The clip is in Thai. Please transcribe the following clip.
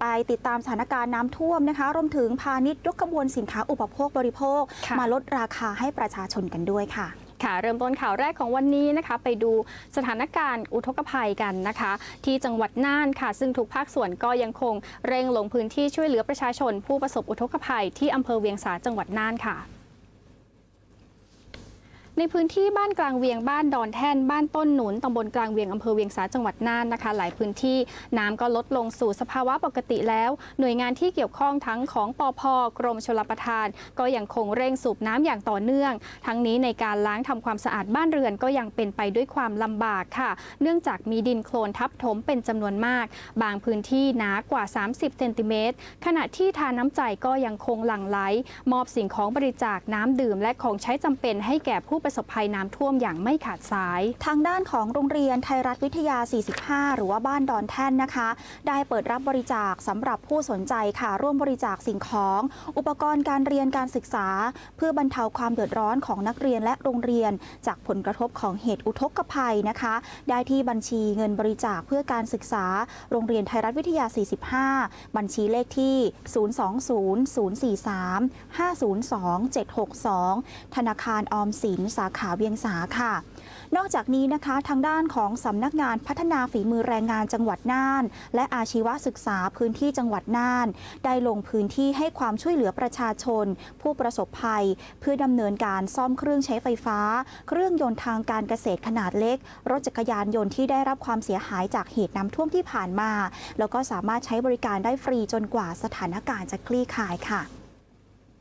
ไปติดตามสถานการณ์น้ำท่วมนะคะรวมถึงพาณิชย์ยกขบวนสินค้าอุปโภคบริโภคค่ะมาลดราคาให้ประชาชนกันด้วยค่ะค่ะเริ่มต้นข่าวแรกของวันนี้นะคะ ไปดูสถานการณ์อุทกภัยกันนะคะ ที่จังหวัดน่านค่ะ ซึ่งทุกภาคส่วนก็ยังคงเร่งลงพื้นที่ช่วยเหลือประชาชนผู้ประสบอุทกภัยที่อำเภอเวียงสาจังหวัดน่านค่ะ ในพื้นที่บ้านกลางเวียงบ้านดอนแท่นบ้านต้นหนุนตำบลกลางเวียงอำเภอเวียงสาจังหวัดน่านนะคะ หลายพื้นที่น้ำก็ลดลงสู่สภาวะปกติแล้ว หน่วยงานที่เกี่ยวข้องทั้งของปอพกรมชลประทาน ก็ยังคงเร่งสูบน้ำอย่างต่อเนื่อง ทั้งนี้ในการล้างทำความสะอาดบ้านเรือนก็ยังเป็นไปด้วยความลำบากค่ะ เนื่องจากมีดินโคลนทับถมเป็นจำนวนมาก บางพื้นที่หนากว่า 30เซนติเมตรขณะที่ทานน้ำใจก็ยังคงหลั่งไหลมอบสิ่งของบริจาคน้ำดื่มและของใช้จำเป็นให้แก่ผู้ประสบภัยน้ำท่วมอย่างไม่ขาดสาย ทางด้านของโรงเรียนไทยรัฐวิทยา 45 หรือว่าบ้านดอนแท่นนะคะ ได้เปิดรับบริจาคสำหรับผู้สนใจค่ะ ร่วมบริจาคสิ่งของ อุปกรณ์การเรียนการศึกษา เพื่อบรรเทาความเดือดร้อนของนักเรียนและโรงเรียน จากผลกระทบของเหตุอุทกภัยนะคะ ได้ที่บัญชีเงินบริจาคเพื่อการศึกษา โรงเรียนไทยรัฐวิทยา 45 บัญชีเลขที่ 020-043-502-762 ธนาคารออมสินสาขาเวียงสาค่ะ นอกจากนี้นะคะทางด้านของสำนักงานพัฒนาฝีมือแรงงานจังหวัดน่าน และอาชีวศึกษาพื้นที่จังหวัดน่าน ได้ลงพื้นที่ให้ความช่วยเหลือประชาชน ผู้ประสบภัย เพื่อดำเนินการซ่อมเครื่องใช้ไฟฟ้า เครื่องยนต์ทางการเกษตรขนาดเล็ก รถจักรยานยนต์ที่ได้รับความเสียหายจากเหตุน้ำท่วมที่ผ่านมา แล้วก็สามารถใช้บริการได้ฟรีจนกว่าสถานการณ์จะคลี่คลายค่ะ